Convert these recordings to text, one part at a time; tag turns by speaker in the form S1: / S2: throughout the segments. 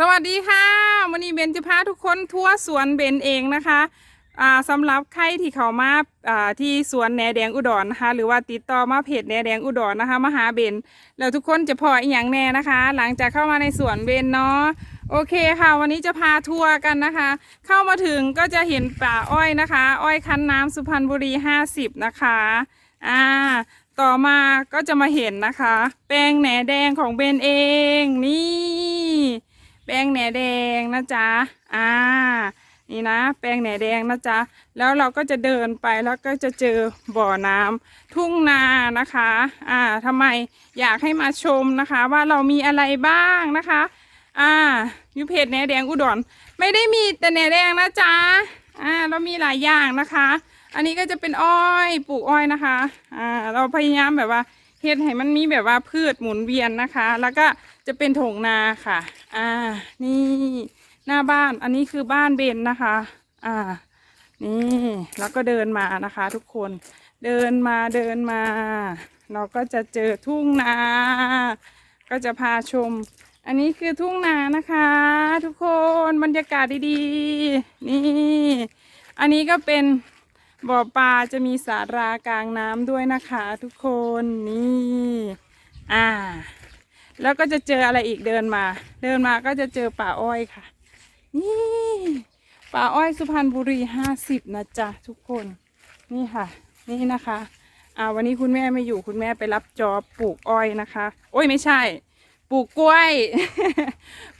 S1: สวัสดีค่ะวันนี้เบนจะพาทุกคนทั่วร์สวนเบนเองนะคะอ่าสำหรับใครที่เขามาอ่าที่สวนแหนแดงอุดรนะคะ หรือว่าติดต่อมาเพจแหนแดงอุดรนะคะมาหาเบนแล้วทุกคนจะพออีกอย่างแน่นะคะ หลังจากเข้ามาในสวนเบนเนาะโอเคค่ะ วันนี้จะพาทัวร์กันนะคะ เข้ามาถึงก็จะเห็นป่าอ้อยนะคะ อ้อยคั้นน้ำสุพรรณบุรี 50 นะคะอ่าต่อมาก็จะมาเห็นนะคะ แปลงแหนแดงของเบนเองนี่ แป้งแหนแดงนะจ๊ะอ่านี่นะ แป้งแหนแดงนะจ๊ะ แล้วเราก็จะเดินไปแล้วก็จะเจอบ่อน้ำทุ่งนานะคะ อ่าทำไมอยากให้มาชมนะคะ ว่าเรามีอะไรบ้างนะคะ อ่ายูเพจแหนแดงอุดรไม่ได้มีแต่แหนแดงนะจ๊ะ อ่า เรามีหลายอย่างนะคะ อันนี้ก็จะเป็นอ้อยปลูกอ้อยนะคะ อ่า เราพยายามแบบว่า เฮ็ดให้มันมีแบบว่าพืชหมุนเวียนนะคะ แล้วก็จะเป็นถงนาค่ะ อ่า นี่หน้าบ้านอันนี้คือบ้านเบนนะคะ อ่า นี่แล้วก็เดินมานะคะ ทุกคนเดินมาเดินมา เราก็จะเจอทุ่งนา ก็จะพาชม อันนี้คือทุ่งนานะคะ ทุกคนบรรยากาศดีๆ นี่ อันนี้ก็เป็น บ่อปลาจะมีสารากลางน้ำด้วยนะคะทุกคนนี่อ่า แล้วก็จะเจออะไรอีกเดินมา เดินมาก็จะเจอป่าอ้อยค่ะ นี่ป่าอ้อยสุพรรณบุรีห้าสิบนะจ๊ะทุกคนนี่ค่ะ นี่นะคะอ่าวันนี้คุณแม่ไม่อยู่คุณแม่ไปรับจอบปลูกอ้อยนะคะ โอ้ยไม่ใช่ ปลูกกล้วย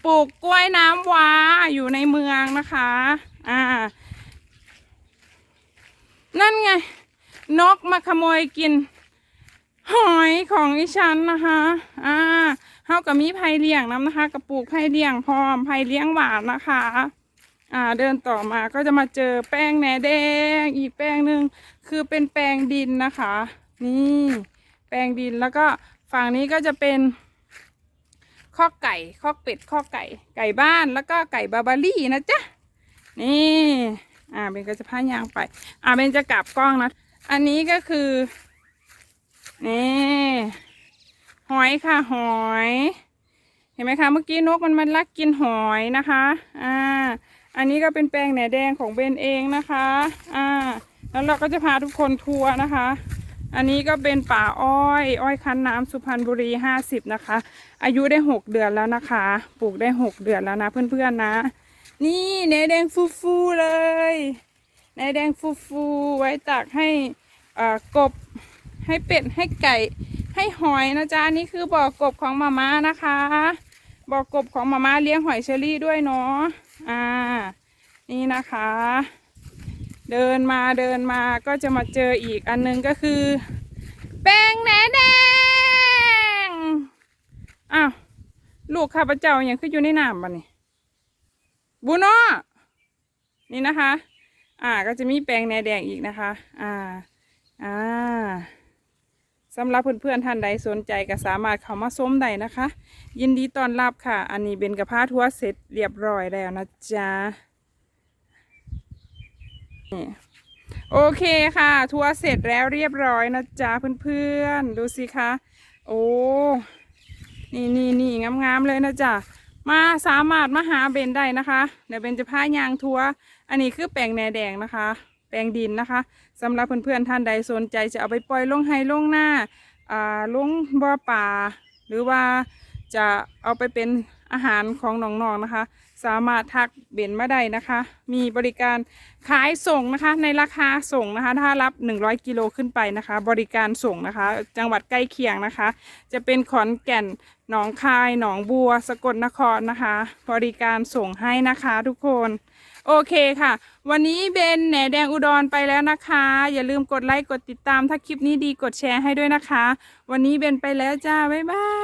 S1: ปลูกกล้วยน้ำว้าอยู่ในเมืองนะคะ อ่า นั่นไง นกมาขโมยกิน หอยของอีฉันนะคะ อ่าเฮากับมีไผ่เลี้ยงน้ำนะคะกับปลูกไผ่เลี้ยงพร้อมไผ่เลี้ยงหวานนะคะ อ่าเดินต่อมาก็จะมาเจอแป้งแหนแดง อีกแป้งหนึ่งคือเป็นแปลงดินนะคะ นี่ แปลงดินแล้วก็ฝั่งนี้ก็จะเป็นข้อไก่ข้อเป็ดข้อไก่ ไก่บ้านแล้วก็ไก่บาบารี่นะจ๊ะ นี่ อ่าเบนก็จะพายางไป อ่าเบนจะกลับกล้องนะ อันนี้ก็คือนี่หอยค่ะหอย เห็นไหมคะเมื่อกี้นกมันมันลักกินหอยนะคะ อ่า อันนี้ก็เป็นแปลงแหนแดงของเบนเองนะคะ อ่า แล้วเราก็จะพาทุกคนทัวร์นะคะ อันนี้ก็เป็นป่าอ้อย อ้อยคั้นน้ำสุพรรณบุรีห้าสิบนะคะ อายุได้หกเดือนแล้วนะคะ ปลูกได้หกเดือนแล้วนะเพื่อนๆนะ นี่เนแดงฟูๆเลย เนยแดงฟูๆไว้ตักให้อ่อกบให้เป็ดให้ไก่ให้หอยนะจ๊ะนี่คือบ่อกบของมาม่านะคะ บ่อกบของมาม่าเลี้ยงหอยเชอรี่ด้วยเนาะอ่า นี่นะคะ เดินมาเดินมาก็จะมาเจออีกอันหนึงก็คือ แป้งแหนแดงอ้าวลูกข้าพเจ้ายังขึ้นอยู่ในน้ำบ้านี่บูโน่นี่นะคะ อ่า ก็จะมีแปลงแนแดงอีกนะคะ อ่า อ่าสำหรับเพื่อนๆท่านใดสนใจก็สามารถเข้ามาส้มได้นะคะ ยินดีต้อนรับค่ะ อันนี้เป็นกระพาทัวเสร็จเรียบร้อยแล้วนะจ๊ะนี่โอเคค่ะ ทัวร์เสร็จแล้วเรียบร้อยนะจ๊ะเพื่อนๆ ดูสิคะ โอ้ นี่นี่นี่งามๆเลยนะจ๊ะ มาสามารถมาหาเบนได้นะคะเดี๋ยวเบนจะพายางทัวร์อันนี้คือแปลงแหนแดงนะคะ แปลงดินนะคะสำหรับเพื่อนๆท่านใดสนใจจะเอาไปปล่อยลงไฮลงหน้าอ่าลงบ่อป่า หรือว่าจะเอาไปเป็นอาหารของน้องๆนะคะ สามารถทักเบนมาได้นะคะ มีบริการขายส่งนะคะ ในราคาส่งนะคะ ถ้ารับ 100 กิโลขึ้นไปนะคะ บริการส่งนะคะ จังหวัดใกล้เคียงนะคะ จะเป็นขอนแก่นหนองคาย หนองบัว สกลนครนะคะ บริการส่งให้นะคะทุกคนโอเคค่ะ วันนี้เบนแหนแดงอุดรไปแล้วนะคะ อย่าลืมกดไลค์กดติดตามถ้าคลิปนี้ดีกดแชร์ให้ด้วยนะคะ วันนี้เบนไปแล้วจ้า บ๊ายบาย